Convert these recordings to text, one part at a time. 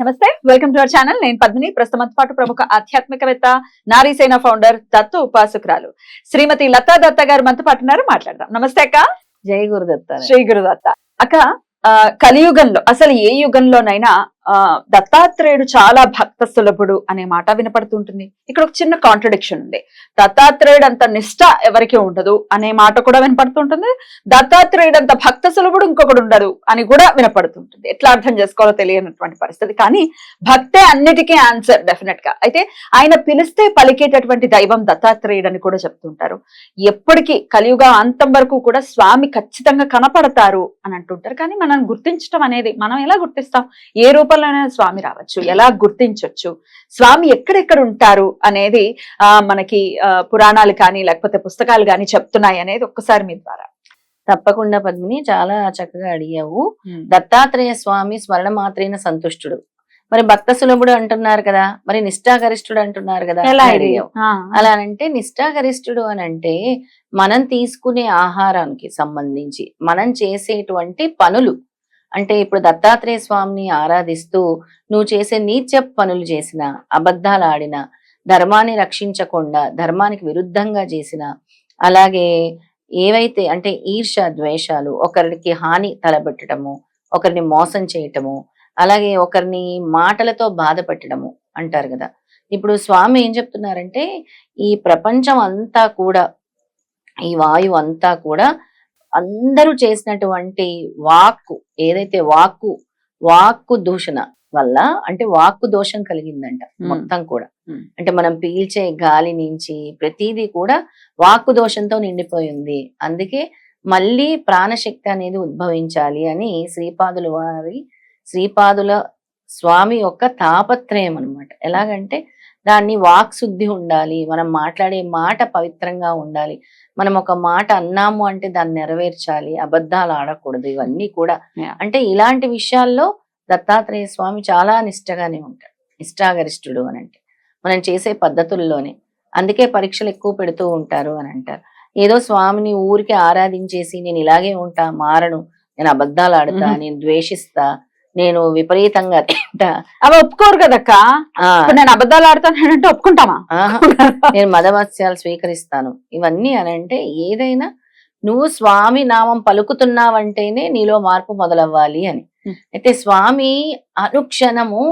నమస్తే welcome to our channel. నేను పద్మిని ప్రస్తుతం పాటు ప్రముఖ ఆధ్యాత్మికవేత్త నారీసేన ఫౌండర్ దత్తు ఉపాసకురాలు శ్రీమతి లతా దత్త గారు మనతో పాటు ఉన్నారు. మాట్లాడదాం. నమస్తే అక్క. జై గురుదత్త. శ్రీ గురుదత్త. అక్క ఆ, కలియుగంలో అసలు ఏ యుగంలోనైనా దత్తాత్రేయుడు చాలా భక్త సులభుడు అనే మాట వినపడుతుంటుంది. ఇక్కడ ఒక చిన్న కాంట్రడిక్షన్ ఉంది. దత్తాత్రేయుడు అంత నిష్ట ఎవరికి ఉండదు అనే మాట కూడా వినపడుతుంటుంది. దత్తాత్రేయుడు అంత భక్త సులభుడు ఇంకొకడు ఉండడు అని కూడా వినపడుతుంటుంది. ఎట్లా అర్థం చేసుకోవాలో తెలియనటువంటి పరిస్థితి. కానీ భక్తే అన్నిటికీ ఆన్సర్ డెఫినెట్గా. అయితే ఆయన పిలిస్తే పలికేటటువంటి దైవం దత్తాత్రేయుడు అని కూడా చెప్తుంటారు. ఎప్పటికీ కలియుగ అంతం వరకు కూడా స్వామి ఖచ్చితంగా కనపడతారు అని అంటుంటారు. కానీ మనం గుర్తించడం అనేది మనం ఎలా గుర్తిస్తాం? ఏ రూపంలోనైనా స్వామి రావచ్చు ఎలా గుర్తించవచ్చు స్వామి ఎక్కడెక్కడ ఉంటారు అనేది ఆ మనకి పురాణాలు కానీ లేకపోతే పుస్తకాలు కానీ చెప్తున్నాయి అనేది ఒక్కసారి మీ ద్వారా. తప్పకుండా పద్మిని చాలా చక్కగా అడిగావు. దత్తాత్రేయ స్వామి స్మరణ మాత్రైన సంతుష్టుడు. మరి భక్త సులభుడు అంటున్నారు కదా మరి నిష్ఠాగరిష్ఠుడు అంటున్నారు కదా అలా అంటే నిష్ఠాగరిష్ఠుడు అని అంటే మనం తీసుకునే ఆహారానికి సంబంధించి మనం చేసేటువంటి పనులు అంటే ఇప్పుడు దత్తాత్రేయ స్వామిని ఆరాధిస్తూ నువ్వు చేసే నీచ పనులు చేసిన అబద్ధాలు ఆడిన ధర్మాన్ని రక్షించకుండా ధర్మానికి విరుద్ధంగా చేసిన అలాగే ఏవైతే అంటే ఈర్ష ద్వేషాలు ఒకరికి హాని తలబెట్టడము ఒకరిని మోసం చేయటము అలాగే ఒకరిని మాటలతో బాధ పెట్టడము అంటారు కదా. ఇప్పుడు స్వామి ఏం చెప్తున్నారంటే ఈ ప్రపంచం అంతా కూడా ఈ వాయువు అంతా కూడా అందరూ చేసినటువంటి వాక్కు ఏదైతే వాక్కు వాక్కు దూషణ వల్ల అంటే వాక్కు దోషం కలిగిందంట. మొత్తం కూడా. అంటే మనం పీల్చే గాలి నుంచి ప్రతిదీ కూడా వాక్కు దోషంతో నిండిపోయింది అందుకే మళ్ళీ ప్రాణశక్తి అనేది ఉద్భవించాలి అని శ్రీపాదుల వారి శ్రీపాదుల స్వామి యొక్క తాపత్రయం అన్నమాట ఎలాగంటే దాన్ని వాక్ శుద్ధి ఉండాలి. మనం మాట్లాడే మాట పవిత్రంగా ఉండాలి. మనం ఒక మాట అన్నాము అంటే దాన్ని నెరవేర్చాలి. అబద్ధాలు ఆడకూడదు. ఇవన్నీ కూడా. అంటే ఇలాంటి విషయాల్లో దత్తాత్రేయ స్వామి చాలా నిష్టగానే ఉంటాడు. నిష్ఠాగరిష్ఠుడు అని అంటే. మనం చేసే పద్ధతుల్లోనే. అందుకే పరీక్షలు ఎక్కువ పెడుతూ ఉంటారు అని అంటారు. ఏదో స్వామిని ఊరికి ఆరాధించేసి నేను ఇలాగే ఉంటా మారను. నేను అబద్ధాలు ఆడతా. నేను ద్వేషిస్తా నేను విపరీతంగా అవి ఒప్పుకోరు కదక్క? నేను అబద్ధాలు ఆడతానంటే ఒప్పుకుంటామా? నేను మదమత్స్యాలు స్వీకరిస్తాను. ఇవన్నీ అని అంటే ఏదైనా నువ్వు స్వామి నామం పలుకుతున్నావంటేనే నీలో మార్పు మొదలవ్వాలి అని. అయితే స్వామి అనుక్షణము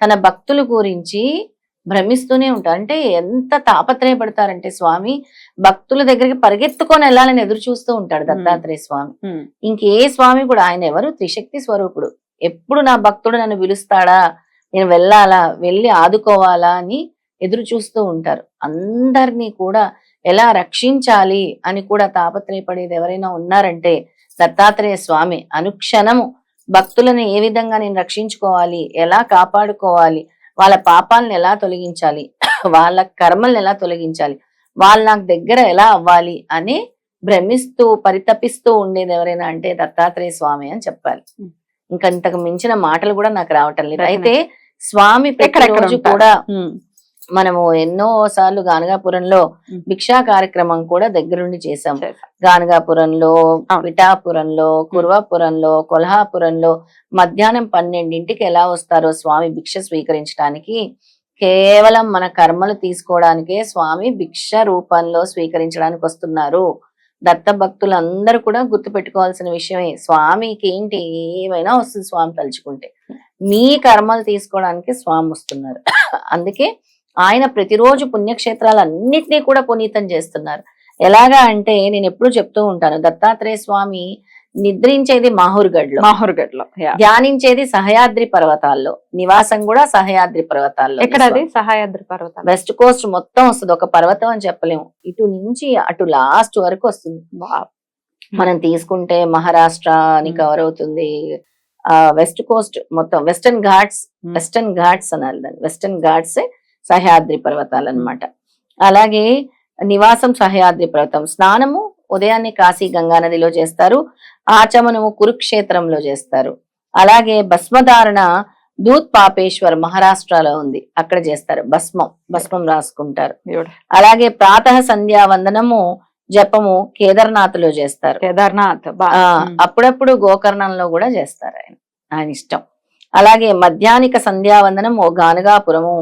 తన భక్తుల గురించి భ్రమిస్తూనే ఉంటారు అంటే ఎంత తాపత్రయపడతారంటే స్వామి భక్తుల దగ్గరికి పరిగెత్తుకొని వెళ్ళాలని ఎదురు చూస్తూ ఉంటాడు దత్తాత్రేయ స్వామి. ఇంకే స్వామి కూడా ఆయన ఎవరు? త్రిశక్తి స్వరూపుడు. ఎప్పుడు నా భక్తుడు నన్ను పిలుస్తాడా? నేను వెళ్ళాలా? వెళ్ళి ఆదుకోవాలా? అని ఎదురు చూస్తూ ఉంటారు. అందరినీ కూడా ఎలా రక్షించాలి అని కూడా తాపత్రయపడేది ఎవరైనా ఉన్నారంటే దత్తాత్రేయ స్వామి. అనుక్షణము భక్తులను ఏ విధంగా నేను రక్షించుకోవాలి? ఎలా కాపాడుకోవాలి? వాళ్ళ పాపాలను ఎలా తొలగించాలి? వాళ్ళ కర్మల్ని ఎలా తొలగించాలి? వాళ్ళు నాకు దగ్గర ఎలా అవ్వాలి? అని భ్రమిస్తూ పరితపిస్తూ ఉండేది ఎవరైనా అంటే దత్తాత్రేయ స్వామి అని చెప్పాలి. ఇంకా ఇంతకు మించిన మాటలు కూడా నాకు రావటం లేదు. అయితే స్వామి ప్రతిరోజు? కూడా మనము ఎన్నో సార్లు గానగాపురంలో. భిక్షా కార్యక్రమం కూడా దగ్గరుండి చేశాం చేశాం. గానగాపురంలో అవును. పిఠాపురంలో కుర్వాపురంలో కొల్హాపురంలో మధ్యాహ్నం పన్నెండింటికి ఎలా వస్తారో స్వామి భిక్ష స్వీకరించడానికి కేవలం మన కర్మలు తీసుకోవడానికే స్వామి భిక్ష రూపంలో స్వీకరించడానికి వస్తున్నారు దత్త భక్తులందరూ కూడా గుర్తు పెట్టుకోవాల్సిన విషయమే. స్వామికి ఏంటి? ఏమైనా వస్తుంది స్వామి తలుచుకుంటే. మీ కర్మలు తీసుకోవడానికి స్వామి వస్తున్నారు. అందుకే ఆయన ప్రతిరోజు పుణ్యక్షేత్రాలు అన్నింటినీ కూడా పునీతం చేస్తున్నారు. ఎలాగా అంటే నేను ఎప్పుడు చెప్తూ ఉంటాను దత్తాత్రేయ స్వామి నిద్రించేది మాహూర్గఢ్లో యా. ధ్యానించేది సహయాద్రి పర్వతాల్లో. నివాసం కూడా సహయాద్రి పర్వతాల్లో ఎక్కడ అది సహాయాద్రి పర్వతాలు వెస్ట్ కోస్ట్ మొత్తం వస్తుంది. ఒక పర్వతం అని చెప్పలేము. ఇటు నుంచి అటు లాస్ట్ వరకు వస్తుంది. మనం తీసుకుంటే మహారాష్ట్ర అని Hmm. కవర్ అవుతుంది ఆ వెస్ట్ కోస్ట్ మొత్తం వెస్టర్న్ ఘాట్స్. వెస్టర్న్ ఘాట్స్ అనాలి దాన్ని. వెస్టర్న్ ఘాట్స్ సహ్యాద్రి పర్వతాలు అన్నమాట అలాగే నివాసం సహ్యాద్రి పర్వతం. స్నానము ఉదయాన్నే కాశీ గంగా నదిలో చేస్తారు ఆచమనము కురుక్షేత్రంలో చేస్తారు. అలాగే భస్మధారణ దూత్ పాపేశ్వర్ మహారాష్ట్రలో ఉంది అక్కడ చేస్తారు. భస్మం భస్మం రాసుకుంటారు. అలాగే ప్రాతः సంధ్యా వందనము జపము కేదార్నాథ్లో చేస్తారు కేదార్నాథ్. అప్పుడప్పుడు గోకర్ణంలో కూడా చేస్తారు ఆయన. ఆయన ఇష్టం. అలాగే మధ్యాహ్నిక సంధ్యావందనం ఓ గానుగాపురము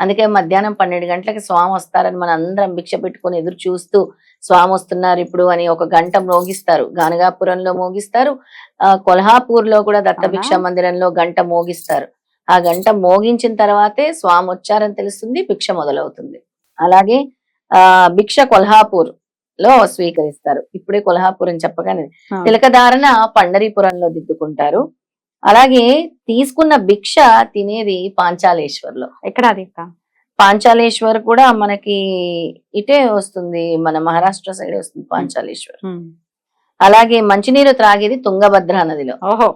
అందుకే మధ్యాహ్నం పన్నెండు గంటలకి స్వామి వస్తారని మన అందరం భిక్ష పెట్టుకొని ఎదురు చూస్తూ స్వామి వస్తున్నారు ఇప్పుడు అని ఒక గంట మోగిస్తారు. గానగాపురంలో మోగిస్తారు. ఆ కొల్హాపూర్లో కూడా దత్త అవునా? భిక్ష మందిరంలో గంట మోగిస్తారు. ఆ గంట మోగించిన తర్వాతే స్వామి వచ్చారని తెలుస్తుంది భిక్ష మొదలవుతుంది. అలాగే ఆ భిక్ష కొల్హాపూర్లో స్వీకరిస్తారు. ఇప్పుడే కొల్హాపూర్ అని చెప్పగానే. తిలకధారణ పండరీపురంలో దిద్దుకుంటారు. అలాగే తీసుకున్న భిక్ష తినేది పాంచాలేశ్వర్లో. ఎక్కడ అది? పాంచాలేశ్వర్ కూడా మనకి ఇటే వస్తుంది మన మహారాష్ట్ర సైడ్ వస్తుంది పాంచాలేశ్వర్. అలాగే మంచినీరు త్రాగేది తుంగభద్ర నదిలో. ఓహో.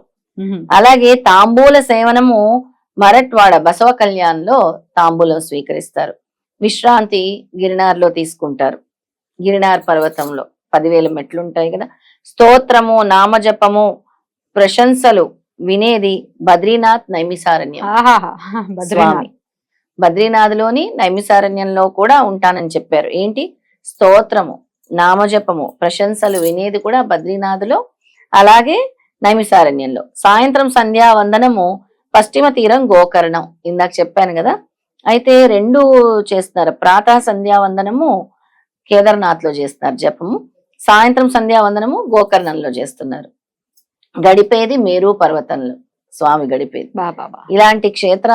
అలాగే తాంబూల సేవనము మరట్వాడ బసవ కళ్యాణ్లో తాంబూలం స్వీకరిస్తారు. విశ్రాంతి గిరినార్లో తీసుకుంటారు. గిరినార్ పర్వతంలో పదివేల మెట్లు ఉంటాయి కదా. స్తోత్రము నామజపము ప్రశంసలు వినేది బద్రీనాథ్ నైమిసారణ్యం. స్వామి. బద్రీనాథ్లోని నైమిసారణ్యంలో కూడా ఉంటానని చెప్పారు. ఏంటి? స్తోత్రము నామజపము ప్రశంసలు వినేది కూడా బద్రీనాథ్లో అలాగే నైమిసారణ్యంలో. సాయంత్రం సంధ్యా వందనము పశ్చిమ తీరం గోకర్ణం ఇందాక చెప్పాను కదా. అయితే రెండు చేస్తున్నారు. ప్రాతः సంధ్యా వందనము కేదార్నాథ్లో చేస్తున్నారు జపము. సాయంత్రం సంధ్యా వందనము గోకర్ణంలో చేస్తున్నారు. గడిపేది మేరు పర్వతంలో. స్వామి గడిపేది. బాబా ఇలాంటి క్షేత్ర